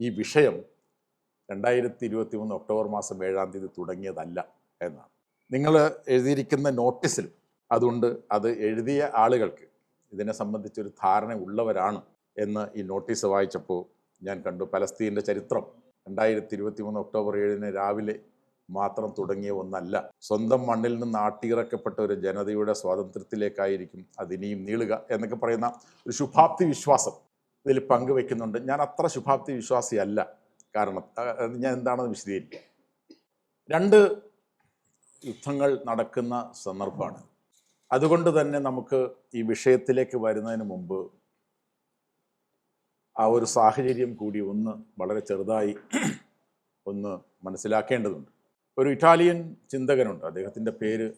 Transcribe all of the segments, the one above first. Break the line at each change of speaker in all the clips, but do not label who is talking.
ഈ വിഷയം രണ്ടായിരത്തി ഇരുപത്തി മൂന്ന് ഒക്ടോബർ മാസം ഏഴാം തീയതി തുടങ്ങിയതല്ല എന്നാണ്. നിങ്ങൾ എഴുതിയിരിക്കുന്ന നോട്ടീസിൽ അതുകൊണ്ട് അത് എഴുതിയ ആളുകൾക്ക് ഇതിനെ സംബന്ധിച്ചൊരു ധാരണ ഉള്ളവരാണ് എന്ന് ഈ നോട്ടീസ് വായിച്ചപ്പോൾ ഞാൻ കണ്ടു. പലസ്തീന്റെ ചരിത്രം രണ്ടായിരത്തി ഇരുപത്തി മൂന്ന് ഒക്ടോബർ ഏഴിന് രാവിലെ മാത്രം തുടങ്ങിയ ഒന്നല്ല. സ്വന്തം മണ്ണിൽ നിന്ന് ആട്ടിയിറക്കപ്പെട്ട ഒരു ജനതയുടെ സ്വാതന്ത്ര്യത്തിലേക്കായിരിക്കും അതിനിയും നീളുക എന്നൊക്കെ പറയുന്ന ഒരു ശുഭാപ്തി വിശ്വാസം ഇതിൽ പങ്കുവെക്കുന്നുണ്ട്. ഞാൻ അത്ര ശുഭാപ്തി വിശ്വാസിയല്ല. കാരണം ഞാൻ എന്താണെന്ന് വിശദീകരിക്കാം. രണ്ട് യുദ്ധങ്ങൾ നടക്കുന്ന സന്ദർഭമാണ്. അതുകൊണ്ട് തന്നെ നമുക്ക് ഈ വിഷയത്തിലേക്ക് വരുന്നതിന് മുമ്പ് ആ ഒരു സാഹചര്യം കൂടി ഒന്ന് വളരെ ചെറുതായി ഒന്ന് മനസ്സിലാക്കേണ്ടതുണ്ട്. ഒരു ഇറ്റാലിയൻ ചിന്തകനുണ്ട്. അദ്ദേഹത്തിന്റെ പേര്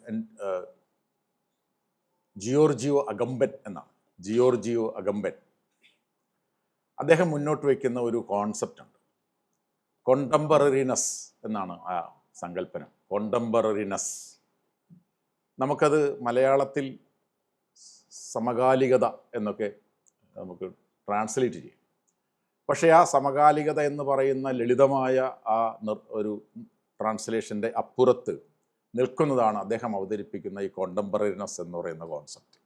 ജിയോർജിയോ അഗംബൻ എന്നാണ്. ജിയോർജിയോ അഗംബൻ. അദ്ദേഹം മുന്നോട്ട് വയ്ക്കുന്ന ഒരു കോൺസെപ്റ്റ് ഉണ്ട്. കോണ്ടംപററിനസ് എന്നാണ് ആ സങ്കല്പനം. കോണ്ടംപററിനസ് നമുക്കത് മലയാളത്തിൽ സമകാലികത എന്നൊക്കെ നമുക്ക് ട്രാൻസ്ലേറ്റ് ചെയ്യാം. പക്ഷേ ആ സമകാലികത എന്ന് പറയുന്ന ലളിതമായ ആ ഒരു ട്രാൻസ്ലേഷന്റെ അപ്പുറത്ത് നിൽക്കുന്നതാണ് അദ്ദേഹം അവതരിപ്പിക്കുന്ന ഈ കോണ്ടംപററിനസ് എന്ന് പറയുന്ന കോൺസെപ്റ്റ്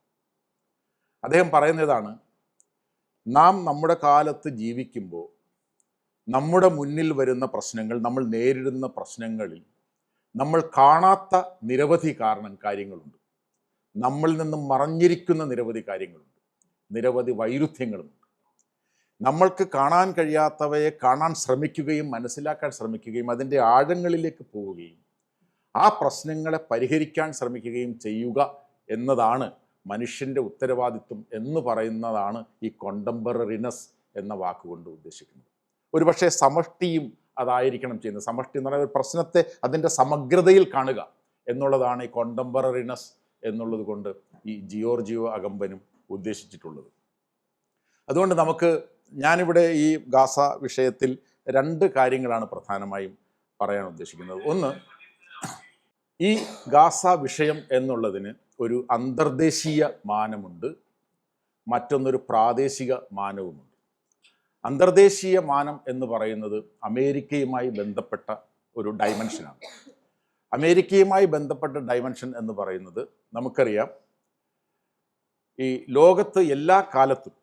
അദ്ദേഹം പറയുന്നതാണ് നാം നമ്മുടെ കാലത്ത് ജീവിക്കുമ്പോൾ നമ്മുടെ മുന്നിൽ വരുന്ന പ്രശ്നങ്ങൾ നമ്മൾ നേരിടുന്ന പ്രശ്നങ്ങളിൽ നമ്മൾ കാണാത്ത നിരവധി കാരണം കാര്യങ്ങളുണ്ട്. നമ്മളിൽ നിന്നും മറഞ്ഞിരിക്കുന്ന നിരവധി കാര്യങ്ങളുണ്ട്. നിരവധി വൈരുദ്ധ്യങ്ങളുണ്ട്. നമ്മൾക്ക് കാണാൻ കഴിയാത്തവയെ കാണാൻ ശ്രമിക്കുകയും മനസ്സിലാക്കാൻ ശ്രമിക്കുകയും അതിന്റെ ആഴങ്ങളിലേക്ക് പോവുകയും ആ പ്രശ്നങ്ങളെ പരിഹരിക്കാൻ ശ്രമിക്കുകയും ചെയ്യുക എന്നതാണ് മനുഷ്യന്റെ ഉത്തരവാദിത്വം എന്ന് പറയുന്നതാണ് ഈ കോണ്ടംപററിനെസ് എന്ന വാക്കുകൊണ്ട് ഉദ്ദേശിക്കുന്നത്. ഒരുപക്ഷെ സമഷ്ടിയും അതായിരിക്കണം ചെയ്യുന്നത്. സമഷ്ടി എന്ന് പറയുന്ന പ്രശ്നത്തെ അതിന്റെ സമഗ്രതയിൽ കാണുക എന്നുള്ളതാണ് ഈ കോണ്ടംപററിനെസ് എന്നുള്ളത് കൊണ്ട് ഈ ജിയോർജിയോ അകമ്പനും ഉദ്ദേശിച്ചിട്ടുള്ളത്. അതുകൊണ്ട് നമുക്ക് ഞാനിവിടെ ഈ ഗാസ വിഷയത്തിൽ രണ്ട് കാര്യങ്ങളാണ് പ്രധാനമായും പറയാൻ ഉദ്ദേശിക്കുന്നത്. ഒന്ന് ഈ ഗാസ വിഷയം എന്നുള്ളതിന് ഒരു അന്തർദേശീയ മാനമുണ്ട്. മറ്റൊന്നൊരു പ്രാദേശിക മാനവുമുണ്ട്. അന്തർദേശീയ മാനം എന്ന് പറയുന്നത് അമേരിക്കയുമായി ബന്ധപ്പെട്ട ഒരു ഡൈമെൻഷനാണ് അമേരിക്കയുമായി ബന്ധപ്പെട്ട ഡൈമെൻഷൻ എന്ന് പറയുന്നത് നമുക്കറിയാം. ഈ ലോകത്ത് എല്ലാ കാലത്തും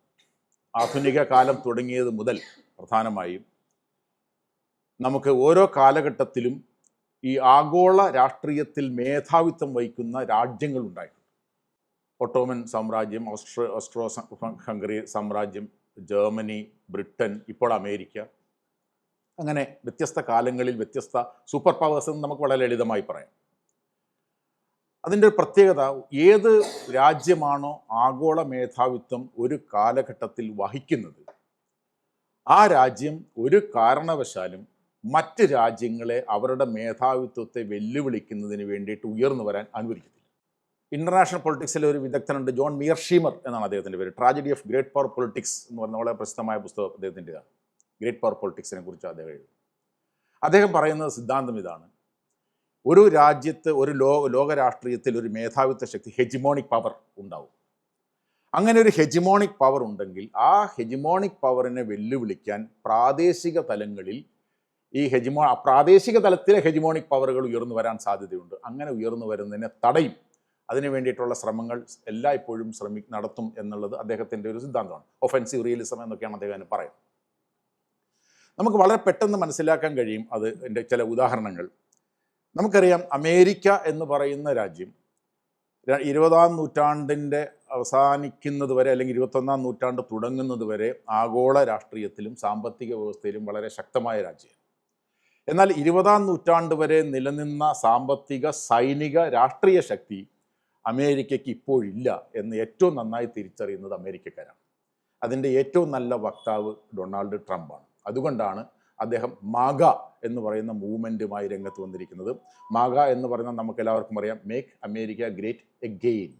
ആധുനിക കാലം തുടങ്ങിയത് മുതൽ പ്രധാനമായും നമുക്ക് ഓരോ കാലഘട്ടത്തിലും ഈ ആഗോള രാഷ്ട്രീയത്തിൽ മേധാവിത്വം വഹിക്കുന്ന രാജ്യങ്ങൾ ഉണ്ടായിട്ടുണ്ട് ഒട്ടോമൻ സാമ്രാജ്യം ഓസ്ട്രോ ഓസ്ട്രോ ഹംഗറി സാമ്രാജ്യം ജർമ്മനി ബ്രിട്ടൻ ഇപ്പോൾ അമേരിക്ക. അങ്ങനെ വ്യത്യസ്ത കാലങ്ങളിൽ വ്യത്യസ്ത സൂപ്പർ പവേഴ്സ് എന്ന് നമുക്ക് വളരെ ലളിതമായി പറയാം. അതിന്റെ ഒരു പ്രത്യേകത ഏത് രാജ്യമാണോ ആഗോള മേധാവിത്വം ഒരു കാലഘട്ടത്തിൽ വഹിക്കുന്നത് ആ രാജ്യം ഒരു കാരണവശാലും മറ്റ് രാജ്യങ്ങളെ അവരുടെ മേധാവിത്വത്തെ വെല്ലുവിളിക്കുന്നതിന് വേണ്ടിയിട്ട് ഉയർന്നു വരാൻ അനുവദിക്കത്തില്ല. ഇന്റർനാഷണൽ പൊളിറ്റിക്സിലെ ഒരു വിദഗ്ധനുണ്ട് ജോൺ മിയർ ഷീമർ എന്നാണ് അദ്ദേഹത്തിന്റെ പേര്. Tragedy of great power politics എന്ന് പറഞ്ഞ വളരെ പ്രസിദ്ധമായ പുസ്തകം അദ്ദേഹത്തിന്റെതാണ്. ഗ്രേറ്റ് പവർ പൊളിറ്റിക്സിനെ കുറിച്ച് അദ്ദേഹം എഴുതും അദ്ദേഹം പറയുന്ന സിദ്ധാന്തം ഇതാണ്. ഒരു രാജ്യത്ത് ഒരു ലോ ലോക രാഷ്ട്രീയത്തിൽ ഒരു മേധാവിത്വ ശക്തി ഹെജിമോണിക് പവർ ഉണ്ടാവും. അങ്ങനെ ഒരു ഹെജിമോണിക് പവർ ഉണ്ടെങ്കിൽ ആ ഹെജിമോണിക് പവറിനെ വെല്ലുവിളിക്കാൻ പ്രാദേശിക തലങ്ങളിൽ ഈ ഹെജിമോ പ്രാദേശിക തലത്തിലെ ഹെജിമോണിക് പവറുകൾ ഉയർന്നു വരാൻ സാധ്യതയുണ്ട്. അങ്ങനെ ഉയർന്നു വരുന്നതിനെ തടയും. അതിനു വേണ്ടിയിട്ടുള്ള ശ്രമങ്ങൾ എല്ലായ്പ്പോഴും ശ്രമി നടത്തും എന്നുള്ളത് അദ്ദേഹത്തിന്റെ ഒരു സിദ്ധാന്തമാണ്. ഒഫൻസീവ് റിയലിസം എന്നൊക്കെയാണ് അദ്ദേഹം പറയുന്നത്. നമുക്ക് വളരെ പെട്ടെന്ന് മനസ്സിലാക്കാൻ കഴിയും അത് എന്റെ ചില ഉദാഹരണങ്ങൾ. നമുക്കറിയാം അമേരിക്ക എന്ന് പറയുന്ന രാജ്യം ഇരുപതാം നൂറ്റാണ്ടിന്റെ അവസാനിക്കുന്നത് വരെ അല്ലെങ്കിൽ ഇരുപത്തൊന്നാം നൂറ്റാണ്ട് തുടങ്ങുന്നത് വരെ ആഗോള രാഷ്ട്രീയത്തിലും സാമ്പത്തിക വ്യവസ്ഥയിലും വളരെ ശക്തമായ രാജ്യമാണ് എന്നാൽ ഇരുപതാം നൂറ്റാണ്ട് വരെ നിലനിന്ന സാമ്പത്തിക സൈനിക രാഷ്ട്രീയ ശക്തി അമേരിക്കയ്ക്ക് ഇപ്പോഴില്ല എന്ന് ഏറ്റവും നന്നായി തിരിച്ചറിയുന്നത് അമേരിക്കക്കാരാണ്. അതിന്റെ ഏറ്റവും നല്ല വക്താവ് ഡൊണാൾഡ് ട്രംപാണ്. അതുകൊണ്ടാണ് അദ്ദേഹം മാഗ എന്ന് പറയുന്ന മൂവ്മെന്റുമായി രംഗത്ത് വന്നിരിക്കുന്നത്. മാഗ എന്ന് പറയുന്നത് നമുക്ക് എല്ലാവർക്കും അറിയാം make America great again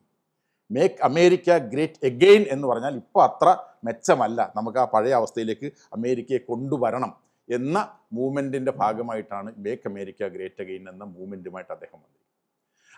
make America great again എന്ന് പറഞ്ഞാൽ ഇപ്പോൾ അത്ര മെച്ചമല്ല. നമുക്ക് ആ പഴയ അവസ്ഥയിലേക്ക് അമേരിക്കയെ കൊണ്ടുവരണം. എന്ന മൂവ്മെന്റിന്റെ ഭാഗമായിട്ടാണ് മേക്ക് അമേരിക്ക ഗ്രേറ്റ് അഗെയിൻ എന്ന മൂവ്മെന്റുമായിട്ട് അദ്ദേഹം വന്നത്.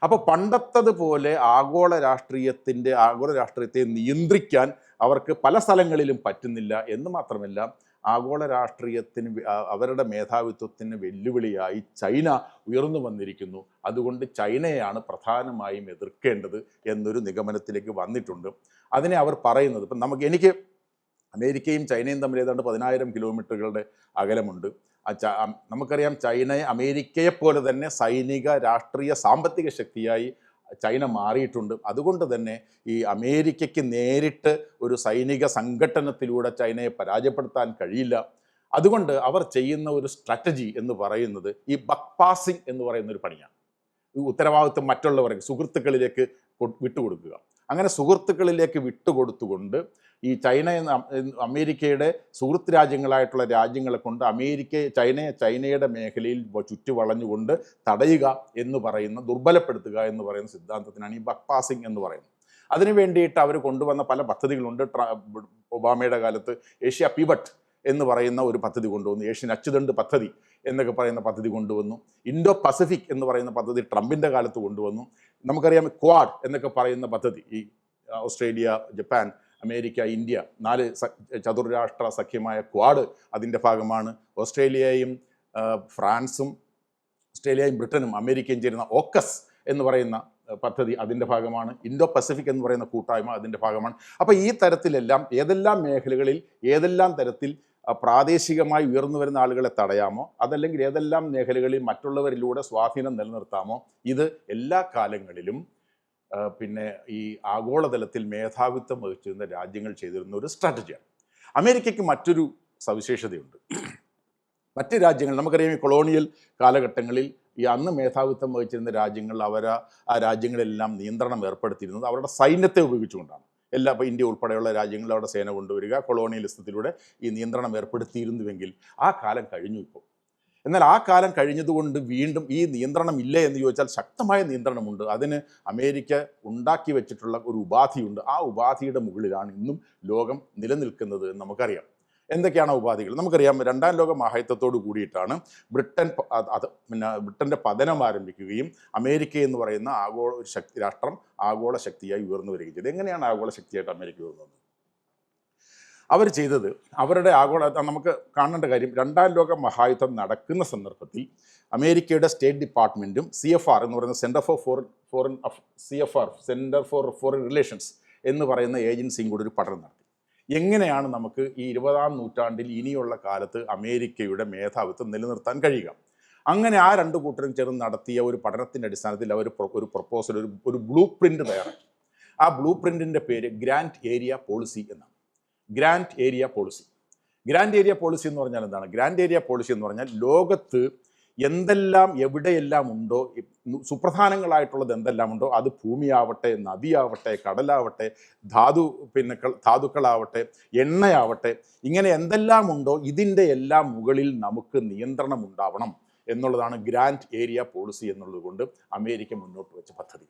അപ്പോൾ പണ്ടത്തതുപോലെ ആഗോള രാഷ്ട്രീയത്തിന്റെ ആഗോള രാഷ്ട്രീയത്തെ നിയന്ത്രിക്കാൻ അവർക്ക് പല സ്ഥലങ്ങളിലും പറ്റുന്നില്ല. എന്ന് മാത്രമല്ല ആഗോള രാഷ്ട്രീയത്തിന് അവരുടെ മേധാവിത്വത്തിന് വെല്ലുവിളിയായി ചൈന ഉയർന്നു വന്നിരിക്കുന്നു. അതുകൊണ്ട് ചൈനയാണ് പ്രധാനമായും എതിർക്കേണ്ടത് എന്നൊരു നിഗമനത്തിലേക്ക് വന്നിട്ടുണ്ട്. അതിനെ അവർ പറയുന്നത് ഇപ്പം നമുക്ക് എനിക്ക് അമേരിക്കയും ചൈനയും തമ്മിൽ ഏതാണ്ട് പതിനായിരം കിലോമീറ്ററുകളുടെ അകലമുണ്ട്. നമുക്കറിയാം ചൈനയെ അമേരിക്കയെ പോലെ തന്നെ സൈനിക രാഷ്ട്രീയ സാമ്പത്തിക ശക്തിയായി ചൈന മാറിയിട്ടുണ്ട്. അതുകൊണ്ട് തന്നെ ഈ അമേരിക്കയ്ക്ക് നേരിട്ട് ഒരു സൈനിക സംഘട്ടനത്തിലൂടെ ചൈനയെ പരാജയപ്പെടുത്താൻ കഴിയില്ല. അതുകൊണ്ട് അവർ ചെയ്യുന്ന ഒരു സ്ട്രാറ്റജി എന്ന് പറയുന്നത് ഈ ബക്ക് പാസിംഗ് എന്ന് പറയുന്ന ഒരു പണിയാണ്. ഈ ഉത്തരവാദിത്വം മറ്റുള്ളവർക്ക് സുഹൃത്തുക്കളിലേക്ക് വിട്ടുകൊടുക്കുക. അങ്ങനെ സുഹൃത്തുക്കളിലേക്ക് വിട്ടുകൊടുത്തുകൊണ്ട് ഈ ചൈന അമേരിക്കയുടെ സുഹൃത്ത് രാജ്യങ്ങളായിട്ടുള്ള രാജ്യങ്ങളെ കൊണ്ട് അമേരിക്ക ചൈനയെ ചൈനയുടെ മേഖലയിൽ ചുറ്റി വളഞ്ഞുകൊണ്ട് തടയുക എന്ന് പറയുന്ന ദുർബലപ്പെടുത്തുക എന്ന് പറയുന്ന സിദ്ധാന്തത്തിനാണ് ഈ ബക് പാസിംഗ് എന്ന് പറയുന്നത്. അതിനു വേണ്ടിയിട്ട് അവർ കൊണ്ടുവന്ന പല പദ്ധതികളുണ്ട്. ഒബാമയുടെ കാലത്ത് ഏഷ്യ പിവട്ട് എന്ന് പറയുന്ന ഒരു പദ്ധതി കൊണ്ടുവന്നു. ഏഷ്യൻ അച്ചുതണ്ട് പദ്ധതി എന്നൊക്കെ പറയുന്ന പദ്ധതി കൊണ്ടുവന്നു. ഇൻഡോ പസഫിക് എന്ന് പറയുന്ന പദ്ധതി ട്രംപിന്റെ കാലത്ത് കൊണ്ടുവന്നു. നമുക്കറിയാം ക്വാഡ് എന്നൊക്കെ പറയുന്ന പദ്ധതി ഈ ഓസ്ട്രേലിയ ജപ്പാൻ അമേരിക്ക ഇന്ത്യ നാല് ചതുർരാഷ്ട്ര സഖ്യമായ ക്വാഡ് അതിന്റെ ഭാഗമാണ്. ഓസ്ട്രേലിയയും ഫ്രാൻസും ഓസ്ട്രേലിയയും ബ്രിട്ടനും അമേരിക്കയും ചേരുന്ന ഓക്കസ് എന്ന് പറയുന്ന പദ്ധതി അതിന്റെ ഭാഗമാണ്. ഇൻഡോ പസഫിക് എന്ന് പറയുന്ന കൂട്ടായ്മ അതിന്റെ ഭാഗമാണ്. അപ്പോൾ ഈ തരത്തിലെല്ലാം ഏതെല്ലാം മേഖലകളിൽ ഏതെല്ലാം തരത്തിൽ പ്രാദേശികമായി ഉയർന്നു വരുന്ന ആളുകളെ തടയാമോ? അതല്ലെങ്കിൽ ഏതെല്ലാം മേഖലകളിൽ മറ്റുള്ളവരിലൂടെ സ്വാധീനം നിലനിർത്താമോ? ഇത് എല്ലാ കാലങ്ങളിലും പിന്നെ ഈ ആഗോളതലത്തിൽ മേധാവിത്വം വഹിച്ചിരുന്ന രാജ്യങ്ങൾ ചെയ്തിരുന്ന ഒരു സ്ട്രാറ്റജിയാണ്. അമേരിക്കയ്ക്ക് മറ്റൊരു സവിശേഷതയുണ്ട്. മറ്റ് രാജ്യങ്ങൾ നമുക്കറിയാം ഈ കൊളോണിയൽ കാലഘട്ടങ്ങളിൽ ഈ അന്ന് മേധാവിത്വം വഹിച്ചിരുന്ന രാജ്യങ്ങൾ അവർ ആ രാജ്യങ്ങളെല്ലാം നിയന്ത്രണം ഏർപ്പെടുത്തിയിരുന്നത് അവരുടെ സൈന്യത്തെ ഉപയോഗിച്ചുകൊണ്ടാണ്. എല്ലാ ഇപ്പോൾ ഇന്ത്യ ഉൾപ്പെടെയുള്ള രാജ്യങ്ങളിൽ അവിടെ സേന കൊണ്ടുവരിക കൊളോണിയലിസത്തിലൂടെ ഈ നിയന്ത്രണം ഏർപ്പെടുത്തിയിരുന്നുവെങ്കിൽ ആ കാലം കഴിഞ്ഞു ഇപ്പോൾ എന്നാൽ ആ കാലം കഴിഞ്ഞതുകൊണ്ട് വീണ്ടും ഈ നിയന്ത്രണം ഇല്ല എന്ന് ചോദിച്ചാൽ ശക്തമായ നിയന്ത്രണമുണ്ട്. അതിന് അമേരിക്ക ഉണ്ടാക്കി വെച്ചിട്ടുള്ള ഒരു ഉപാധിയുണ്ട്. ആ ഉപാധിയുടെ മുകളിലാണ് ഇന്നും ലോകം നിലനിൽക്കുന്നത് എന്ന് നമുക്കറിയാം. എന്തൊക്കെയാണ് ഉപാധികൾ? നമുക്കറിയാം രണ്ടാം ലോക മഹായുദ്ധത്തോട് കൂടിയിട്ടാണ് ബ്രിട്ടൻ അത് പിന്നെ ബ്രിട്ടന്റെ പതനം ആരംഭിക്കുകയും അമേരിക്ക എന്ന് പറയുന്ന ആഗോള ഒരു ശക്തി രാഷ്ട്രം ആഗോള ശക്തിയായി ഉയർന്നു വരികയും ചെയ്തത് എങ്ങനെയാണ് ആഗോള ശക്തിയായിട്ട് അമേരിക്ക ഉയർന്നത് അവർ ചെയ്തത് അവരുടെ ആഗോള നമുക്ക് കാണേണ്ട കാര്യം രണ്ടാം ലോക മഹായുദ്ധം നടക്കുന്ന സന്ദർഭത്തിൽ അമേരിക്കയുടെ സ്റ്റേറ്റ് ഡിപ്പാർട്ട്മെന്റും സി എഫ് ആർ എന്ന് പറയുന്ന centre for foreign foreign C F R centre for foreign relations എന്ന് പറയുന്ന ഏജൻസിയും കൂടി ഒരു പഠനം നടത്തി. എങ്ങനെയാണ് നമുക്ക് ഈ ഇരുപതാം നൂറ്റാണ്ടിൽ ഇനിയുള്ള കാലത്ത് അമേരിക്കയുടെ മേധാവിത്വം നിലനിർത്താൻ കഴിയുക? അങ്ങനെ ആ രണ്ട് കൂട്ടരും ചേർന്ന് നടത്തിയ ഒരു പഠനത്തിന്റെ അടിസ്ഥാനത്തിൽ അവർ ഒരു പ്രപ്പോസൽ ഒരു ഒരു ബ്ലൂ പ്രിന്റ് തയ്യാറാക്കി. ആ ബ്ലൂ പ്രിന്റിന്റെ പേര് ഗ്രാൻഡ് ഏരിയ പോളിസി എന്നാണ്. Grand area policy. Grand area policy എന്ന് പറഞ്ഞാൽ എന്താണ്? ഗ്രാൻഡ് ഏരിയ പോളിസി എന്ന് പറഞ്ഞാൽ ലോകത്ത് എന്തെല്ലാം എവിടെയെല്ലാം ഉണ്ടോ സുപ്രധാനങ്ങളായിട്ടുള്ളത് എന്തെല്ലാം ഉണ്ടോ അത് ഭൂമിയാവട്ടെ നദിയാവട്ടെ കടലാവട്ടെ ധാതു പിന്നെ ധാതുക്കളാവട്ടെ എണ്ണയാവട്ടെ ഇങ്ങനെ എന്തെല്ലാം ഉണ്ടോ ഇതിന്റെ എല്ലാം മുകളിൽ നമുക്ക് നിയന്ത്രണം ഉണ്ടാവണം. എന്നുള്ളതാണ് ഗ്രാൻഡ് ഏരിയ പോളിസി എന്നുള്ളതുകൊണ്ട് അമേരിക്ക മുന്നോട്ട് വെച്ച പദ്ധതി.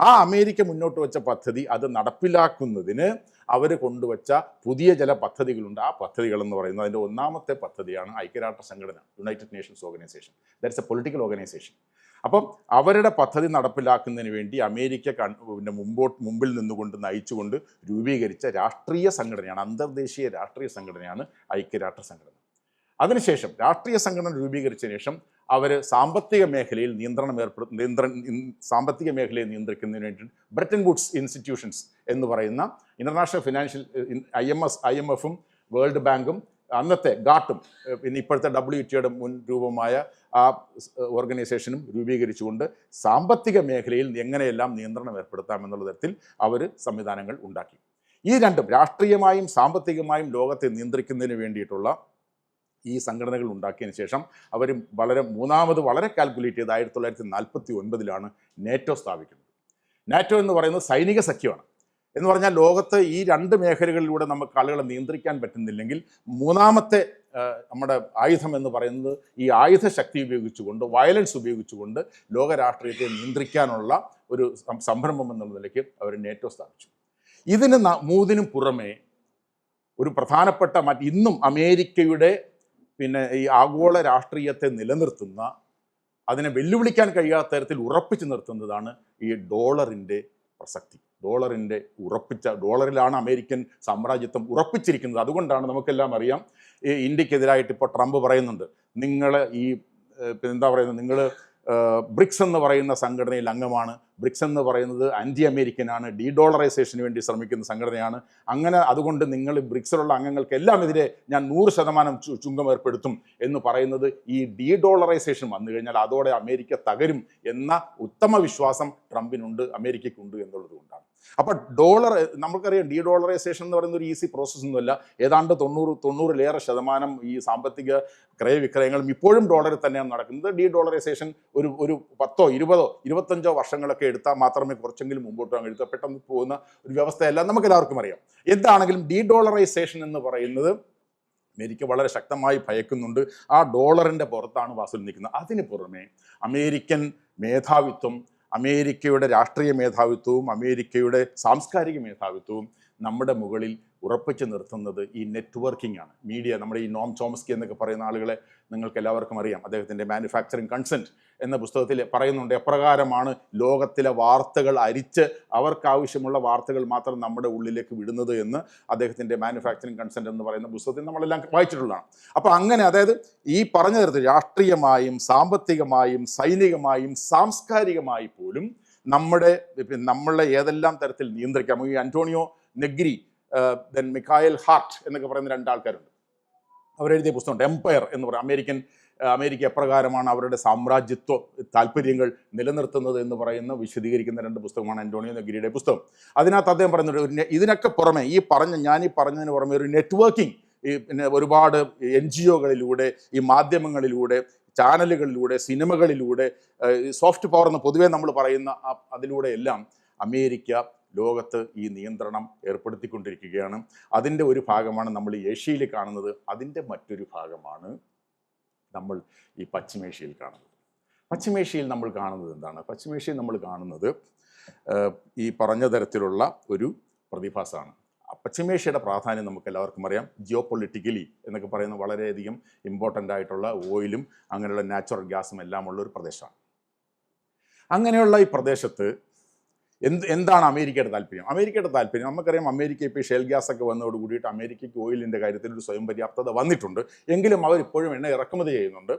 ആ അമേരിക്ക മുന്നോട്ട് വെച്ച പദ്ധതി അത് നടപ്പിലാക്കുന്നതിന് അവർ കൊണ്ടുവച്ച പുതിയ ചില പദ്ധതികളുണ്ട്. ആ പദ്ധതികൾ എന്ന് പറയുന്നത് അതിന്റെ ഒന്നാമത്തെ പദ്ധതിയാണ് ഐക്യരാഷ്ട്ര സംഘടന United Nations organisation that's a political organisation അപ്പം അവരുടെ പദ്ധതി നടപ്പിലാക്കുന്നതിന് വേണ്ടി അമേരിക്ക കൺ പിന്നെ മുമ്പോട്ട് മുമ്പിൽ നിന്നുകൊണ്ട് നയിച്ചുകൊണ്ട് രൂപീകരിച്ച രാഷ്ട്രീയ സംഘടനയാണ് അന്തർദേശീയ രാഷ്ട്രീയ സംഘടനയാണ് ഐക്യരാഷ്ട്ര സംഘടന. അതിനുശേഷം രാഷ്ട്രീയ സംഘടന രൂപീകരിച്ചതിന് ശേഷം അവർ സാമ്പത്തിക മേഖലയിൽ നിയന്ത്രണം ഏർപ്പെടു നിയന്ത്രണ സാമ്പത്തിക മേഖലയെ നിയന്ത്രിക്കുന്നതിന് വേണ്ടി ബ്രിട്ടൻ വുഡ്സ് ഇൻസ്റ്റിറ്റ്യൂഷൻസ് എന്ന് പറയുന്ന international financial I M S I M എഫും വേൾഡ് ബാങ്കും അന്നത്തെ ഗാട്ടും പിന്നെ ഇപ്പോഴത്തെ ഡബ്ല്യു ടിയുടെ മുൻ രൂപമായ ആ ഓർഗനൈസേഷനും രൂപീകരിച്ചുകൊണ്ട് സാമ്പത്തിക മേഖലയിൽ എങ്ങനെയെല്ലാം നിയന്ത്രണം ഏർപ്പെടുത്താം എന്നുള്ള തരത്തിൽ അവർ സംവിധാനങ്ങൾ ഉണ്ടാക്കി. ഈ രണ്ടും രാഷ്ട്രീയമായും സാമ്പത്തികമായും ലോകത്തെ നിയന്ത്രിക്കുന്നതിന് വേണ്ടിയിട്ടുള്ള ഈ സംഘടനകൾ ഉണ്ടാക്കിയതിന് ശേഷം അവർ വളരെ മൂന്നാമത് വളരെ കാൽക്കുലേറ്റ് ചെയ്ത് ആയിരത്തി തൊള്ളായിരത്തി നാൽപ്പത്തി ഒൻപതിലാണ് നാറ്റോ സ്ഥാപിക്കുന്നത്. നാറ്റോ എന്ന് പറയുന്നത് സൈനിക സഖ്യമാണ്. എന്ന് പറഞ്ഞാൽ ലോകത്ത് ഈ രണ്ട് മേഖലകളിലൂടെ നമുക്ക് ആളുകളെ നിയന്ത്രിക്കാൻ പറ്റുന്നില്ലെങ്കിൽ മൂന്നാമത്തെ നമ്മുടെ ആയുധം എന്ന് പറയുന്നത് ഈ ആയുധ ശക്തി ഉപയോഗിച്ചുകൊണ്ട് വയലൻസ് ഉപയോഗിച്ചുകൊണ്ട് ലോകരാഷ്ട്രീയത്തെ നിയന്ത്രിക്കാനുള്ള ഒരു സംരംഭം എന്നുള്ള നിലയ്ക്ക് അവർ നേറ്റോ സ്ഥാപിച്ചു. ഇതിന് മൂന്നിനും പുറമേ ഒരു പ്രധാനപ്പെട്ട മറ്റ് ഇന്നും അമേരിക്കയുടെ പിന്നെ ഈ ആഗോള രാഷ്ട്രീയത്തെ നിലനിർത്തുന്ന അതിനെ വെല്ലുവിളിക്കാൻ കഴിയാത്ത തരത്തിൽ ഉറപ്പിച്ചു നിർത്തുന്നതാണ് ഈ ഡോളറിന്റെ പ്രസക്തി. ഡോളറിന്റെ ഉറപ്പിച്ച ഡോളറിലാണ് അമേരിക്കൻ സാമ്രാജ്യത്വം ഉറപ്പിച്ചിരിക്കുന്നത്. അതുകൊണ്ടാണ് നമുക്കെല്ലാം അറിയാം ഈ ഇന്ത്യക്കെതിരായിട്ട് ഇപ്പോൾ ട്രംപ് പറയുന്നുണ്ട് നിങ്ങൾ ഈ എന്താ പറയുന്നത്? നിങ്ങൾ ബ്രിക്സ് എന്ന് പറയുന്ന സംഘടനയിൽ അംഗമാണ്. ബ്രിക്സ് എന്ന് പറയുന്നത് ആന്റി അമേരിക്കനാണ് ഡീ ഡോളറൈസേഷന് വേണ്ടി ശ്രമിക്കുന്ന സംഘടനയാണ്. അങ്ങനെ അതുകൊണ്ട് നിങ്ങൾ ബ്രിക്സിലുള്ള അംഗങ്ങൾക്കെല്ലാം എതിരെ ഞാൻ നൂറ് ശതമാനം ചുങ്കം ഏർപ്പെടുത്തും എന്ന് പറയുന്നത് ഈ ഡീ ഡോളറൈസേഷൻ വന്നു കഴിഞ്ഞാൽ അതോടെ അമേരിക്ക തകരും എന്ന ഉത്തമ വിശ്വാസം ട്രംപിനുണ്ട് അമേരിക്കയ്ക്കുണ്ട് എന്നുള്ളത് കൊണ്ടാണ്. അപ്പോൾ ഡോളർ നമുക്കറിയാം ഡി ഡോളറൈസേഷൻ എന്ന് പറയുന്ന ഒരു ഈസി പ്രോസസ്സ് ഒന്നുമല്ല. ഏതാണ്ട് തൊണ്ണൂറ് തൊണ്ണൂറിലേറെ ശതമാനം ഈ സാമ്പത്തിക ക്രയവിക്രയങ്ങളും ഇപ്പോഴും ഡോളറിൽ തന്നെയാണ് നടക്കുന്നത്. ഡി ഡോളറൈസേഷൻ ഒരു ഒരു പത്തോ ഇരുപതോ ഇരുപത്തഞ്ചോ വർഷങ്ങളൊക്കെ എടുത്താൽ മാത്രമേ കുറച്ചെങ്കിലും മുമ്പോട്ട് അങ്ങ് എടുത്താൽ പെട്ടെന്ന് പോകുന്ന ഒരു വ്യവസ്ഥയല്ല നമുക്ക് എല്ലാവർക്കും അറിയാം. എന്താണെങ്കിലും ഡി ഡോളറൈസേഷൻ എന്ന് പറയുന്നത് അമേരിക്ക വളരെ ശക്തമായി ഭയക്കുന്നുണ്ട്. ആ ഡോളറിന്റെ പുറത്താണ് വാസുൽ നിൽക്കുന്നത്. അതിന് പുറമെ അമേരിക്കൻ മേധാവിത്വം അമേരിക്കയുടെ രാഷ്ട്രീയ മേധാവിത്വവും അമേരിക്കയുടെ സാംസ്കാരിക മേധാവിത്വവും നമ്മുടെ മുകളിൽ ഉറപ്പിച്ചു നിർത്തുന്നത് ഈ നെറ്റ്വർക്കിംഗ് ആണ്. മീഡിയ നമ്മുടെ ഈ നോം ചോമസ്കി എന്നൊക്കെ പറയുന്ന ആളുകളെ നിങ്ങൾക്ക് എല്ലാവർക്കും അറിയാം. അദ്ദേഹത്തിന്റെ മാനുഫാക്ചറിങ് കൺസെന്റ് എന്ന പുസ്തകത്തിൽ പറയുന്നുണ്ട് എപ്രകാരമാണ് ലോകത്തിലെ വാർത്തകൾ അരിച്ച് അവർക്കാവശ്യമുള്ള വാർത്തകൾ മാത്രം നമ്മുടെ ഉള്ളിലേക്ക് വിടുന്നത് എന്ന് അദ്ദേഹത്തിന്റെ മാനുഫാക്ചറിങ് കൺസെന്റ് എന്ന് പറയുന്ന പുസ്തകത്തിൽ നമ്മളെല്ലാം വായിച്ചിട്ടുള്ളതാണ്. അപ്പോൾ അങ്ങനെ അതായത് ഈ പറഞ്ഞ തരത്തിൽ രാഷ്ട്രീയമായും സാമ്പത്തികമായും സൈനികമായും സാംസ്കാരികമായി പോലും നമ്മുടെ നമ്മളെ ഏതെല്ലാം തരത്തിൽ നിയന്ത്രിക്കാം? ഈ Antonio Negri then Michael Hardt എന്നൊക്കെ പറയുന്ന രണ്ടാൾക്കാരുണ്ട്. അവരെഴുതിയ പുസ്തകമുണ്ട്. എംപയർ എന്ന് പറയും. അമേരിക്കൻ അമേരിക്ക എപ്രകാരമാണ് അവരുടെ സാമ്രാജ്യത്വ താല്പര്യങ്ങൾ നിലനിർത്തുന്നത് എന്ന് പറയുന്ന വിശദീകരിക്കുന്ന രണ്ട് പുസ്തകമാണ് അന്റോണിയോ നെഗിരിയുടെ പുസ്തകം. അതിനകത്ത് അദ്ദേഹം പറയുന്നുണ്ട് ഇതിനൊക്കെ പുറമെ ഈ പറഞ്ഞ ഞാൻ ഈ പറഞ്ഞതിന് പുറമെ ഒരു നെറ്റ്വർക്കിംഗ് ഈ പിന്നെ ഒരുപാട് എൻ ജി ഒകളിലൂടെ ഈ മാധ്യമങ്ങളിലൂടെ ചാനലുകളിലൂടെ സിനിമകളിലൂടെ സോഫ്റ്റ് പവർ എന്ന് പൊതുവേ നമ്മൾ പറയുന്ന അതിലൂടെ എല്ലാം അമേരിക്ക ലോകത്ത് ഈ നിയന്ത്രണം ഏർപ്പെടുത്തിക്കൊണ്ടിരിക്കുകയാണ്. അതിന്റെ ഒരു ഭാഗമാണ് നമ്മൾ ഏഷ്യയിൽ കാണുന്നത്. അതിന്റെ മറ്റൊരു ഭാഗമാണ് നമ്മൾ ഈ പശ്ചിമേഷ്യയിൽ കാണുന്നത്. പശ്ചിമേഷ്യയിൽ നമ്മൾ കാണുന്നത് എന്താണ്? പശ്ചിമേഷ്യയിൽ നമ്മൾ കാണുന്നത് ഈ പറഞ്ഞ തരത്തിലുള്ള ഒരു പ്രതിഭാസമാണ്. പശ്ചിമേഷ്യയുടെ പ്രാധാന്യം നമുക്ക് എല്ലാവർക്കും അറിയാം. ജിയോ പൊളിറ്റിക്കലി എന്നൊക്കെ പറയുന്ന വളരെയധികം ഇമ്പോർട്ടന്റ് ആയിട്ടുള്ള ഓയിലും അങ്ങനെയുള്ള നാച്ചുറൽ ഗ്യാസും എല്ലാം ഉള്ള ഒരു പ്രദേശമാണ്. അങ്ങനെയുള്ള ഈ പ്രദേശത്ത് എന്ത് എന്താണ് അമേരിക്കയുടെ താല്പര്യം? അമേരിക്കയുടെ താല്പര്യം നമുക്കറിയാം അമേരിക്ക ഇപ്പോൾ ഷെൽ ഗ്യാസ് ഒക്കെ വന്നതോട് കൂടിയിട്ട് അമേരിക്കയ്ക്ക് ഓയിലിന്റെ കാര്യത്തിൽ ഒരു സ്വയം പര്യാപ്തത വന്നിട്ടുണ്ട്. എങ്കിലും അവർ ഇപ്പോഴും എണ്ണ ഇറക്കുമതി ചെയ്യുന്നുണ്ട്.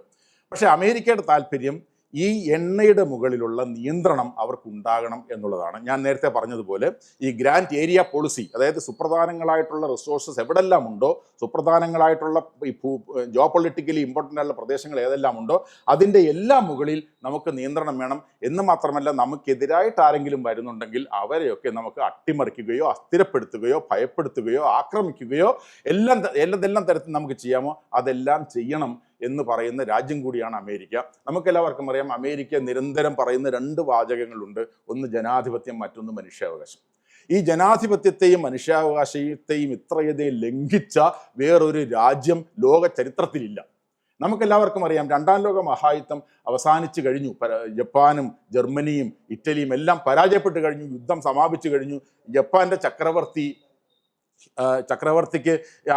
പക്ഷേ അമേരിക്കയുടെ താല്പര്യം ഈ എണ്ണയുടെ മുകളിലുള്ള നിയന്ത്രണം അവർക്കുണ്ടാകണം എന്നുള്ളതാണ്. ഞാൻ നേരത്തെ പറഞ്ഞതുപോലെ ഈ ഗ്രാൻഡ് ഏരിയ പോളിസി അതായത് സുപ്രധാനങ്ങളായിട്ടുള്ള റിസോഴ്സസ് എവിടെല്ലാം ഉണ്ടോ സുപ്രധാനങ്ങളായിട്ടുള്ള ഈ ഭൂ ജോ പൊളിറ്റിക്കലി ഇമ്പോർട്ടന്റ് ആയിട്ടുള്ള പ്രദേശങ്ങൾ ഏതെല്ലാം ഉണ്ടോ അതിന്റെ എല്ലാ മുകളിൽ നമുക്ക് നിയന്ത്രണം വേണം. എന്ന് മാത്രമല്ല നമുക്കെതിരായിട്ട് ആരെങ്കിലും വരുന്നുണ്ടെങ്കിൽ അവരെയൊക്കെ നമുക്ക് അട്ടിമറിക്കുകയോ അസ്ഥിരപ്പെടുത്തുകയോ ഭയപ്പെടുത്തുകയോ ആക്രമിക്കുകയോ എല്ലാം എല്ലാം തരത്തിൽ നമുക്ക് ചെയ്യാമോ? അതെല്ലാം ചെയ്യണം. എന്ന് പറയുന്ന രാജ്യം കൂടിയാണ് അമേരിക്ക. നമുക്കെല്ലാവർക്കും അറിയാം അമേരിക്ക നിരന്തരം പറയുന്ന രണ്ട് വാചകങ്ങളുണ്ട്. ഒന്ന് ജനാധിപത്യം മറ്റൊന്ന് മനുഷ്യാവകാശം. ഈ ജനാധിപത്യത്തെയും മനുഷ്യാവകാശത്തെയും ഇത്രയധികം ലംഘിച്ച വേറൊരു രാജ്യം ലോക ചരിത്രത്തിലില്ല. നമുക്കെല്ലാവർക്കും അറിയാം രണ്ടാം ലോക മഹായുദ്ധം അവസാനിച്ചു കഴിഞ്ഞു. ജപ്പാനും ജർമ്മനിയും ഇറ്റലിയും എല്ലാം പരാജയപ്പെട്ട് കഴിഞ്ഞു. യുദ്ധം സമാപിച്ചു കഴിഞ്ഞു. ജപ്പാന്റെ ചക്രവർത്തി ചക്രവർത്തിക്ക്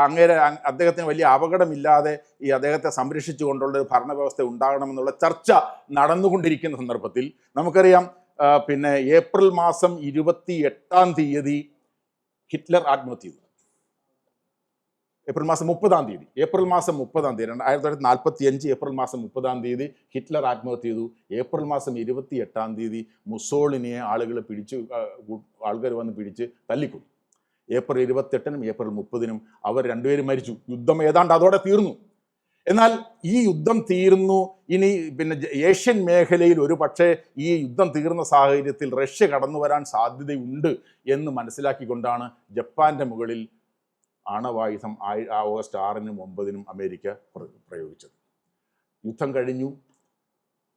അങ്ങേരെ അദ്ദേഹത്തിന് വലിയ അപകടമില്ലാതെ ഈ അദ്ദേഹത്തെ സംരക്ഷിച്ചുകൊണ്ടുള്ള ഒരു ഭരണവ്യവസ്ഥ ഉണ്ടാകണമെന്നുള്ള ചർച്ച നടന്നുകൊണ്ടിരിക്കുന്ന സന്ദർഭത്തിൽ നമുക്കറിയാം പിന്നെ ഏപ്രിൽ മാസം ഇരുപത്തി എട്ടാം തീയതി ഹിറ്റ്ലർ ആത്മഹത്യ ചെയ്തു. ഏപ്രിൽ മാസം മുപ്പതാം തീയതി ഏപ്രിൽ മാസം മുപ്പതാം തീയതി ആയിരത്തി തൊള്ളായിരത്തി നാൽപ്പത്തി അഞ്ച് ഏപ്രിൽ മാസം മുപ്പതാം തീയതി ഹിറ്റ്ലർ ആത്മഹത്യ ചെയ്തു. ഏപ്രിൽ മാസം ഇരുപത്തി എട്ടാം തീയതി മുസോളിനിയെ ആളുകൾ പിടിച്ച് ആൾക്കാർ വന്ന് പിടിച്ച് തല്ലിക്കൊന്നു. ഏപ്രിൽ ഇരുപത്തെട്ടിനും ഏപ്രിൽ മുപ്പതിനും അവർ രണ്ടുപേരും മരിച്ചു. യുദ്ധം ഏതാണ്ട് അതോടെ തീർന്നു. എന്നാൽ ഈ യുദ്ധം തീർന്നു. ഇനി പിന്നെ ഏഷ്യൻ മേഖലയിൽ ഒരു പക്ഷേ ഈ യുദ്ധം തീർന്ന സാഹചര്യത്തിൽ റഷ്യ കടന്നു വരാൻ സാധ്യതയുണ്ട് എന്ന് മനസ്സിലാക്കിക്കൊണ്ടാണ് ജപ്പാന്റെ മുകളിൽ ആണവായുധം ഓഗസ്റ്റ് ആറിനും ഒമ്പതിനും അമേരിക്ക പ്രയോഗിച്ചത്. യുദ്ധം കഴിഞ്ഞു.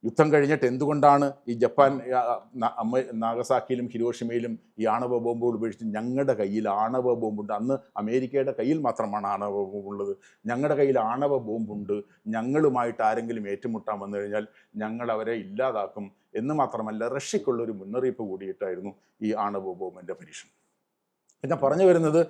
യുദ്ധം കഴിഞ്ഞിട്ട് എന്തുകൊണ്ടാണ് ഈ ജപ്പാൻ നാഗസാക്കിയിലും ഹിരോഷിമയിലും ഈ ആണവ ബോംബുകൾ ഉപയോഗിച്ച് ഞങ്ങളുടെ കയ്യിൽ ആണവ ബോംബുണ്ട്? അന്ന് അമേരിക്കയുടെ കയ്യിൽ മാത്രമാണ് ആണവ ബോംബുള്ളത് ഞങ്ങളുടെ കയ്യിൽ ആണവ ബോംബുണ്ട്. ഞങ്ങളുമായിട്ട് ആരെങ്കിലും ഏറ്റുമുട്ടാൻ വന്നു കഴിഞ്ഞാൽ ഞങ്ങൾ അവരെ ഇല്ലാതാക്കും. എന്ന് മാത്രമല്ല റഷ്യക്കുള്ളൊരു മുന്നറിയിപ്പ് കൂടിയിട്ടായിരുന്നു ഈ ആണവ ബോംബിന്റെ പരീക്ഷണം. ഞാൻ പറഞ്ഞു വരുന്നത്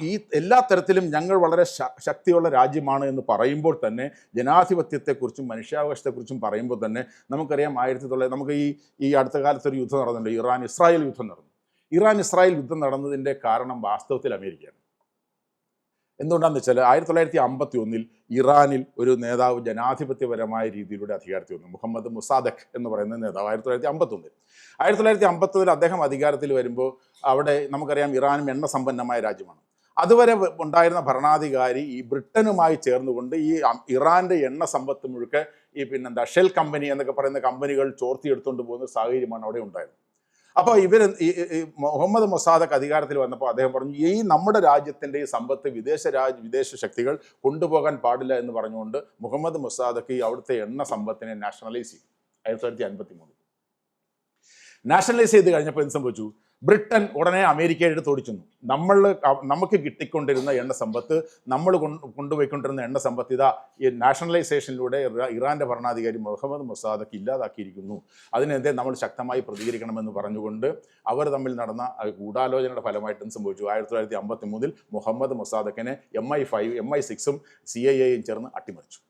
ഈ എല്ലാ തരത്തിലും ഞങ്ങൾ വളരെ ശക്തിയുള്ള രാജ്യമാണ് എന്ന് പറയുമ്പോൾ തന്നെ ജനാധിപത്യത്തെക്കുറിച്ചും മനുഷ്യാവകാശത്തെക്കുറിച്ചും പറയുമ്പോൾ തന്നെ നമുക്കറിയാം ആയിരത്തി തൊള്ളായിരത്തി നമുക്ക് ഈ ഈ അടുത്ത കാലത്ത് ഒരു യുദ്ധം നടന്നിട്ടുണ്ട്. ഇറാൻ ഇസ്രായേൽ യുദ്ധം നടന്നു. ഇറാൻ ഇസ്രായേൽ യുദ്ധം നടന്നതിന്റെ കാരണം വാസ്തവത്തിൽ അമേരിക്കയാണ്. എന്തുകൊണ്ടാണെന്ന് വെച്ചാൽ ആയിരത്തി തൊള്ളായിരത്തി അമ്പത്തി ഒന്നിൽ ഇറാനിൽ ഒരു നേതാവ് ജനാധിപത്യപരമായ രീതിയിലൂടെ അധികാരത്തിൽ വന്നു. മുഹമ്മദ് മുസാദഖ് എന്ന് പറയുന്ന നേതാവ് ആയിരത്തി തൊള്ളായിരത്തി അമ്പത്തൊന്നിൽ. ആയിരത്തി തൊള്ളായിരത്തി അമ്പത്തൊന്നിൽ അദ്ദേഹം അധികാരത്തിൽ വരുമ്പോൾ അവിടെ നമുക്കറിയാം ഇറാനും എണ്ണ സമ്പന്നമായ രാജ്യമാണ്. അതുവരെ ഉണ്ടായിരുന്ന ഭരണാധികാരി ഈ ബ്രിട്ടനുമായി ചേർന്നുകൊണ്ട് ഈ ഇറാന്റെ എണ്ണ സമ്പത്ത് മുഴുക്കെ ഈ പിന്നെന്താ ഷെൽ കമ്പനി എന്നൊക്കെ പറയുന്ന കമ്പനികൾ ചോർത്തിയെടുത്തുകൊണ്ട് പോകുന്ന സാഹചര്യമാണ് അവിടെ ഉണ്ടായിരുന്നത് അപ്പോൾ ഇവർ മുഹമ്മദ് മൊസാദക്ക് അധികാരത്തിൽ വന്നപ്പോൾ അദ്ദേഹം പറഞ്ഞു ഈ നമ്മുടെ രാജ്യത്തിന്റെ ഈ സമ്പത്ത് വിദേശ രാജ്യ വിദേശ ശക്തികൾ കൊണ്ടുപോകാൻ പാടില്ല എന്ന് പറഞ്ഞുകൊണ്ട് മുഹമ്മദ് മൊസാദക്ക് ഈ അവിടുത്തെ എണ്ണ സമ്പത്തിനെ നാഷണലൈസ് ചെയ്തു. ആയിരത്തി തൊള്ളായിരത്തി അൻപത്തി മൂന്നിൽ നാഷണലൈസ് ചെയ്ത് കഴിഞ്ഞപ്പോൾ എന്ത് സംഭവിച്ചു? ബ്രിട്ടൻ ഉടനെ അമേരിക്കയെ എടുത്ത് ഓടിച്ചു നമ്മൾ നമുക്ക് കിട്ടിക്കൊണ്ടിരുന്ന എണ്ണ സമ്പത്ത് നമ്മൾ കൊണ്ട് കൊണ്ടുപോയിക്കൊണ്ടിരുന്ന എണ്ണ സമ്പത്ത് ഇതാ ഈ നാഷണലൈസേഷനിലൂടെ ഇറാ- ഇറാന്റെ ഭരണാധികാരി മുഹമ്മദ് മൊസാദക്ക് ഇല്ലാതാക്കിയിരിക്കുന്നു. അതിനെതിരെ നമ്മൾ ശക്തമായി പ്രതികരിക്കണമെന്ന് പറഞ്ഞുകൊണ്ട് അവർ തമ്മിൽ നടന്ന ഗൂഢാലോചനയുടെ ഫലമായിട്ടും സംഭവിച്ചു. ആയിരത്തി തൊള്ളായിരത്തി അമ്പത്തി മൂന്നിൽ Mohammad മൊസാദക്കിനെ M I five M I സിക്സും സി ഐ എയും ചേർന്ന് അട്ടിമറിച്ചു.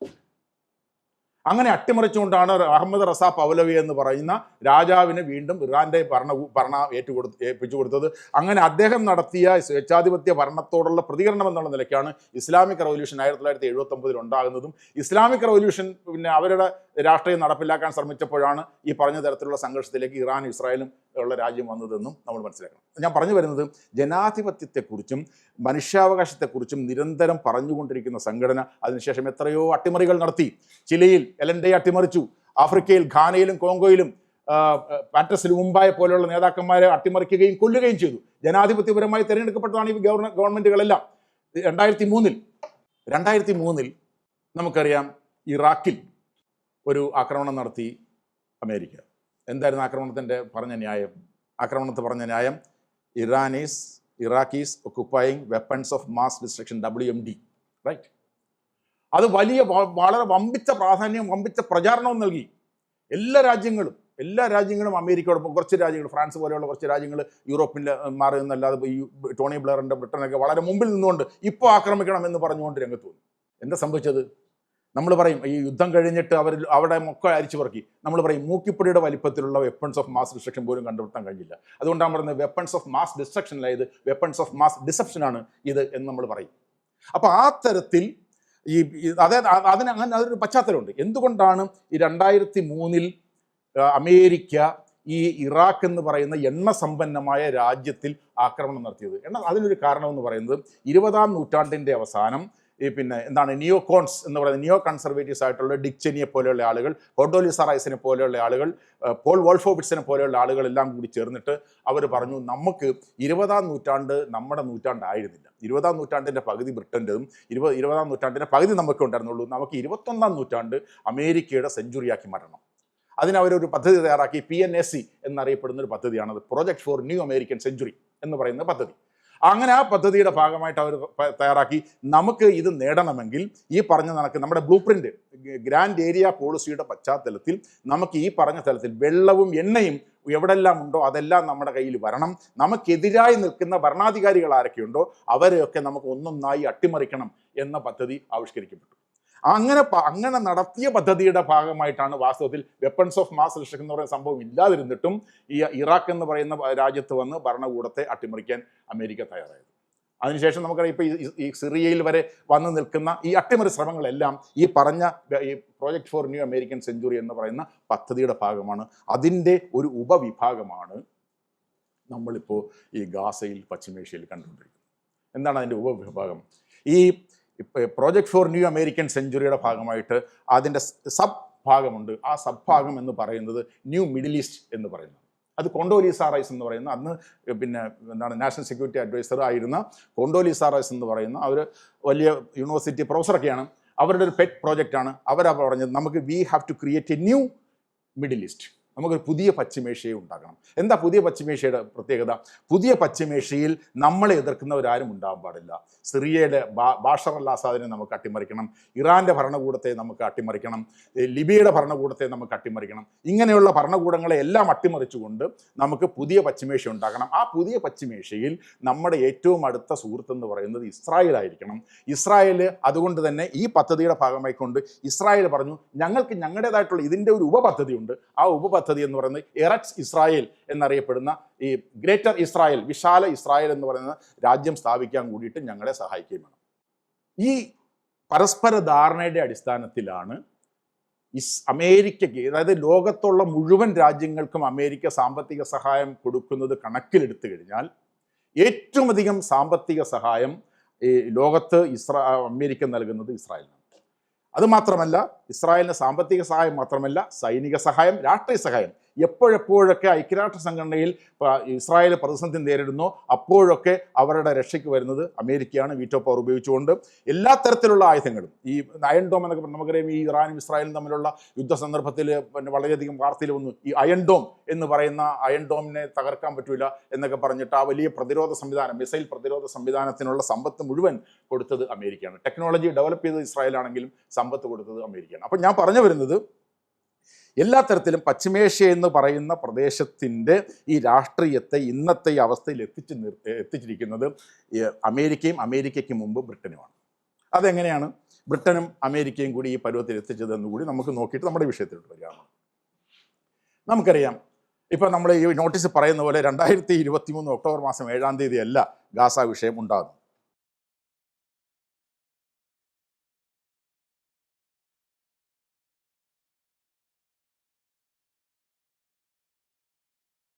അങ്ങനെ അട്ടിമറിച്ചുകൊണ്ടാണ് അഹമ്മദ് റസാ പൗലവി എന്ന് പറയുന്ന രാജാവിന് വീണ്ടും ഇറാന്റെ ഭരണ ഭരണ ഏറ്റുകൊടുത്ത് ഏൽപ്പിച്ചു കൊടുത്തത്. അങ്ങനെ അദ്ദേഹം നടത്തിയ സ്വേച്ഛാധിപത്യ ഭരണത്തോടുള്ള പ്രതികരണം എന്നുള്ള നിലയ്ക്കാണ് ഇസ്ലാമിക് റവല്യൂഷൻ ആയിരത്തി തൊള്ളായിരത്തി എഴുപത്തി ഒമ്പതിൽ ഉണ്ടാകുന്നതും. ഇസ്ലാമിക് റവല്യൂഷൻ പിന്നെ അവരുടെ രാഷ്ട്രീയം നടപ്പിലാക്കാൻ ശ്രമിച്ചപ്പോഴാണ് ഈ പറഞ്ഞ തരത്തിലുള്ള സംഘർഷത്തിലേക്ക് ഇറാൻ ഇസ്രായേലും ഉള്ള രാജ്യം വന്നതെന്നും നമ്മൾ മനസ്സിലാക്കണം. ഞാൻ പറഞ്ഞു വരുന്നത് ജനാധിപത്യത്തെക്കുറിച്ചും മനുഷ്യാവകാശത്തെക്കുറിച്ചും നിരന്തരം പറഞ്ഞുകൊണ്ടിരിക്കുന്ന സംഘടന അതിനുശേഷം എത്രയോ അട്ടിമറികൾ നടത്തി. ചിലിയിൽ എലൻഡെ അട്ടിമറിച്ചു. ആഫ്രിക്കയിൽ ഘാനയിലും കോങ്കോയിലും പാറ്റസിലും മുമ്പായ പോലെയുള്ള നേതാക്കന്മാരെ അട്ടിമറിക്കുകയും കൊല്ലുകയും ചെയ്തു. ജനാധിപത്യപരമായി തിരഞ്ഞെടുക്കപ്പെട്ടതാണ് ഈ ഗവർണ ഗവൺമെന്റുകളെല്ലാം. രണ്ടായിരത്തി മൂന്നിൽ രണ്ടായിരത്തി മൂന്നിൽ നമുക്കറിയാം ഇറാഖിൽ ഒരു ആക്രമണം നടത്തി അമേരിക്ക. എന്തായിരുന്നു ആക്രമണത്തിന്റെ പറഞ്ഞ ന്യായം? ആക്രമണത്തെ പറഞ്ഞ ന്യായം Iranis Iraqis occupying weapons of mass destruction W M D right അത് വലിയ വളരെ വമ്പിച്ച പ്രാധാന്യം വമ്പിച്ച പ്രചാരണവും നൽകി. എല്ലാ രാജ്യങ്ങളും എല്ലാ രാജ്യങ്ങളും അമേരിക്കയോടൊപ്പം കുറച്ച് രാജ്യങ്ങൾ ഫ്രാൻസ് പോലെയുള്ള കുറച്ച് രാജ്യങ്ങൾ യൂറോപ്പിൽ മാറി നിന്നല്ലാതെ ഈ ടോണി ബ്ലെയറിന്റെ ബ്രിട്ടനൊക്കെ വളരെ മുമ്പിൽ നിന്നുകൊണ്ട് ഇപ്പോൾ ആക്രമിക്കണം എന്ന് പറഞ്ഞുകൊണ്ട് രംഗത്ത് വന്നു. എന്താ സംഭവിച്ചത്? നമ്മൾ പറയും ഈ യുദ്ധം കഴിഞ്ഞിട്ട് അവർ അവിടെ മൊക്ക അരിച്ചു പറക്കി. നമ്മൾ പറയും മൂക്കിപ്പൊടിയുടെ വലിപ്പത്തിലുള്ള വെപ്പൺസ് ഓഫ് മാസ് ഡിസ്ട്രക്ഷൻ പോലും കണ്ടുപിടുത്താൻ കഴിഞ്ഞില്ല. അതുകൊണ്ടാണ് പറയുന്നത് വെപ്പൺസ് ഓഫ് മാസ് ഇത് വെപ്പൺസ് ഓഫ് മാസ് ഡിസപ്ഷൻ ആണ് ഇത് എന്ന് നമ്മൾ പറയും. അപ്പോൾ ആ തരത്തിൽ ഈ അതായത് അതിന് അങ്ങനെ അതൊരു പശ്ചാത്തലമുണ്ട്. എന്തുകൊണ്ടാണ് ഈ രണ്ടായിരത്തി മൂന്നിൽ അമേരിക്ക ഈ ഇറാഖ് എന്ന് പറയുന്ന എണ്ണ സമ്പന്നമായ രാജ്യത്തിൽ ആക്രമണം നടത്തിയത്? എണ്ണ അതിനൊരു കാരണമെന്ന് പറയുന്നത് ഇരുപതാം നൂറ്റാണ്ടിന്റെ അവസാനം ഈ പിന്നെ എന്താണ് നിയോ കോൺസ് എന്ന് പറയുന്നത് നിയോ കൺസർവേറ്റീവ്സ് ആയിട്ടുള്ള ഡിക്ചനിയെ പോലെയുള്ള ആളുകൾ ഹോഡോലിസ സറൈസിനെ പോലെയുള്ള ആളുകൾ പോൾ വോൾഫോവിറ്റ്സിനെ പോലെയുള്ള ആളുകളെല്ലാം കൂടി ചേർന്നിട്ട് അവർ പറഞ്ഞു നമുക്ക് ഇരുപതാം നൂറ്റാണ്ട് നമ്മുടെ നൂറ്റാണ്ടായിരുന്നില്ല. ഇരുപതാം നൂറ്റാണ്ടിന്റെ പകുതി ബ്രിട്ടന്റെതും ഇരുപത് ഇരുപതാം നൂറ്റാണ്ടിന്റെ പകുതി നമുക്ക് ഉണ്ടായിരുന്നുള്ളൂ. നമുക്ക് ഇരുപത്തൊന്നാം നൂറ്റാണ്ട് അമേരിക്കയുടെ സെഞ്ചുറിയാക്കി മാറ്റണം. അതിനവരൊരു പദ്ധതി തയ്യാറാക്കി പി എൻ എസ് സി എന്നറിയപ്പെടുന്ന ഒരു പദ്ധതിയാണത്. Project for new American century എന്ന് പറയുന്ന പദ്ധതി. അങ്ങനെ ആ പദ്ധതിയുടെ ഭാഗമായിട്ട് അവർ തയ്യാറാക്കി. നമുക്ക് ഇത് നേടണമെങ്കിൽ ഈ പറഞ്ഞ കണക്ക് നമ്മുടെ ബ്ലൂ ഗ്രാൻഡ് ഏരിയ പോളിസിയുടെ പശ്ചാത്തലത്തിൽ നമുക്ക് ഈ പറഞ്ഞ തലത്തിൽ വെള്ളവും എണ്ണയും എവിടെല്ലാം ഉണ്ടോ അതെല്ലാം നമ്മുടെ കയ്യിൽ വരണം. നമുക്കെതിരായി നിൽക്കുന്ന ഭരണാധികാരികൾ ആരൊക്കെയുണ്ടോ അവരെയൊക്കെ നമുക്ക് ഒന്നൊന്നായി അട്ടിമറിക്കണം എന്ന പദ്ധതി ആവിഷ്കരിക്കപ്പെട്ടു. അങ്ങനെ അങ്ങനെ നടത്തിയ പദ്ധതിയുടെ ഭാഗമായിട്ടാണ് വാസ്തവത്തിൽ വെപ്പൺസ് ഓഫ് മാസ് ഡിസ്ട്രക്ഷൻ എന്ന് പറയുന്ന സംഭവം ഇല്ലാതിരുന്നിട്ടും ഈ ഇറാഖ് എന്ന് പറയുന്ന രാജ്യത്ത് വന്ന് ഭരണകൂടത്തെ അട്ടിമറിക്കാൻ അമേരിക്ക തയ്യാറായത്. അതിനുശേഷം നമുക്കറിയാം ഇപ്പോൾ ഈ- സിറിയയിൽ വരെ വന്നു നിൽക്കുന്ന ഈ അട്ടിമറി ശ്രമങ്ങളെല്ലാം ഈ പറഞ്ഞ ഈ project for new American century എന്ന് പറയുന്ന പദ്ധതിയുടെ ഭാഗമാണ്. അതിന്റെ ഒരു ഉപവിഭാഗമാണ് നമ്മളിപ്പോൾ ഈ ഗാസയിൽ പശ്ചിമേഷ്യയിൽ കണ്ടുകൊണ്ടിരിക്കുന്നത്. എന്താണ് അതിന്റെ ഉപവിഭാഗം? ഈ പ്രോജക്ട് ഫോർ ന്യൂ അമേരിക്കൻ സെഞ്ചുറിയുടെ ഭാഗമായിട്ട് അതിന്റെ സബ് ഭാഗമുണ്ട്. ആ സബ് ഭാഗം എന്ന് പറയുന്നത് ന്യൂ മിഡിൽ ഈസ്റ്റ് എന്ന് പറയുന്നത്. അത് കൊണ്ടോലീസ റൈസ് എന്ന് പറയുന്ന അന്ന് പിന്നെ എന്താണ് നാഷണൽ സെക്യൂരിറ്റി അഡ്വൈസർ ആയിരുന്ന കൊണ്ടോലീസ റൈസ് എന്ന് പറയുന്ന അവർ വലിയ യൂണിവേഴ്സിറ്റി പ്രൊഫസറൊക്കെയാണ് അവരുടെ ഒരു പെറ്റ് പ്രോജക്റ്റാണ് അവരാ പറഞ്ഞത് നമുക്ക് we have to create a new Middle East നമുക്കൊരു പുതിയ പശ്ചിമേഷ്യയെ ഉണ്ടാക്കണം. എന്താ പുതിയ പശ്ചിമേഷ്യയുടെ പ്രത്യേകത? പുതിയ പശ്ചിമേഷ്യയിൽ നമ്മളെ എതിർക്കുന്നവരാരും ഉണ്ടാകാൻ പാടില്ല. സിറിയയുടെ ബാ- അൽ നമുക്ക് അട്ടിമറിക്കണം. ഇറാന്റെ ഭരണകൂടത്തെ നമുക്ക് അട്ടിമറിക്കണം. ലിബിയയുടെ ഭരണകൂടത്തെ നമുക്ക് അട്ടിമറിക്കണം. ഇങ്ങനെയുള്ള ഭരണകൂടങ്ങളെ എല്ലാം അട്ടിമറിച്ചുകൊണ്ട് നമുക്ക് പുതിയ പശ്ചിമേഷ്യ ഉണ്ടാക്കണം ആ പുതിയ പശ്ചിമേഷ്യയിൽ നമ്മുടെ ഏറ്റവും അടുത്ത സുഹൃത്ത് എന്ന് പറയുന്നത് ഇസ്രായേൽ ആയിരിക്കണം. ഇസ്രായേൽ അതുകൊണ്ട് തന്നെ ഈ പദ്ധതിയുടെ ഭാഗമായിക്കൊണ്ട് ഇസ്രായേൽ പറഞ്ഞു ഞങ്ങൾക്ക് ഞങ്ങളുടേതായിട്ടുള്ള ഇതിന്റെ ഒരു ഉപപദ്ധതി ഉണ്ട് ആ ഉപപദ്ധതി പദ്ധതി എന്ന് പറയുന്നത് എറക്സ് ഇസ്രായേൽ എന്നറിയപ്പെടുന്ന ഈ ഗ്രേറ്റർ ഇസ്രായേൽ വിശാല ഇസ്രായേൽ എന്ന് പറയുന്ന രാജ്യം സ്ഥാപിക്കാൻ കൂടിയിട്ട് ഞങ്ങളെ സഹായിക്കുകയും വേണം. ഈ പരസ്പര ധാരണയുടെ അടിസ്ഥാനത്തിലാണ് ഇസ് അമേരിക്കയ്ക്ക് അതായത് ലോകത്തുള്ള മുഴുവൻ രാജ്യങ്ങൾക്കും അമേരിക്ക സാമ്പത്തിക സഹായം കൊടുക്കുന്നത് കണക്കിലെടുത്തു കഴിഞ്ഞാൽ ഏറ്റവും അധികം സാമ്പത്തിക സഹായം ഈ ലോകത്ത് ഇസ്രാ അമേരിക്ക നൽകുന്നത് ഇസ്രായേലിനാണ്. അത് മാത്രമല്ല ഇസ്രായേലിന് സാമ്പത്തിക സഹായം മാത്രമല്ല സൈനിക സഹായം രാഷ്ട്രീയ സഹായം. എപ്പോഴെപ്പോഴൊക്കെ ഐക്യരാഷ്ട്ര സംഘടനയിൽ ഇസ്രായേൽ പ്രതിസന്ധി നേരിടുന്നു അപ്പോഴൊക്കെ അവരുടെ രക്ഷയ്ക്ക് വരുന്നത് അമേരിക്കയാണ് വീറ്റോ പവർ ഉപയോഗിച്ചുകൊണ്ട്. എല്ലാ തരത്തിലുള്ള ആയുധങ്ങളും ഈ അയൺ ഡോം എന്നൊക്കെ നമുക്കറിയാം ഈ ഇറാനും ഇസ്രായേലും തമ്മിലുള്ള യുദ്ധ സന്ദർഭത്തിൽ പിന്നെ വളരെയധികം വാർത്തയിൽ വന്നു. ഈ അയൺ ഡോം എന്ന് പറയുന്ന അയൺ ഡോമിനെ തകർക്കാൻ പറ്റില്ല എന്നൊക്കെ പറഞ്ഞിട്ട് ആ വലിയ പ്രതിരോധ സംവിധാനം മിസൈൽ പ്രതിരോധ സംവിധാനത്തിനുള്ള സമ്പത്ത് മുഴുവൻ കൊടുത്തത് അമേരിക്കയാണ്. ടെക്നോളജി ഡെവലപ്പ് ചെയ്തത് ഇസ്രായേലാണെങ്കിലും സമ്പത്ത് കൊടുത്തത് അമേരിക്കയാണ്. അപ്പം ഞാൻ പറഞ്ഞു വരുന്നത് എല്ലാ തരത്തിലും പശ്ചിമേഷ്യ എന്ന് പറയുന്ന പ്രദേശത്തിന്റെ ഈ രാഷ്ട്രീയത്തെ ഇന്നത്തെ ഈ അവസ്ഥയിൽ എത്തിച്ചു നിർ എത്തിച്ചിരിക്കുന്നത് അമേരിക്കയും അമേരിക്കയ്ക്ക് മുമ്പ് ബ്രിട്ടനുമാണ്. അതെങ്ങനെയാണ്? ബ്രിട്ടനും അമേരിക്കയും കൂടി ഈ പരുവത്തിൽ എത്തിച്ചതെന്ന് കൂടി നമുക്ക് നോക്കിയിട്ട് നമ്മുടെ വിഷയത്തിലോട്ട് വരികയാണ്. നമുക്കറിയാം ഇപ്പം നമ്മൾ ഈ നോട്ടീസ് പറയുന്ന പോലെ രണ്ടായിരത്തി ഇരുപത്തി മൂന്ന് ഒക്ടോബർ മാസം ഏഴാം തീയതി അല്ല ഗാസ വിഷയം ഉണ്ടാകുന്നത്.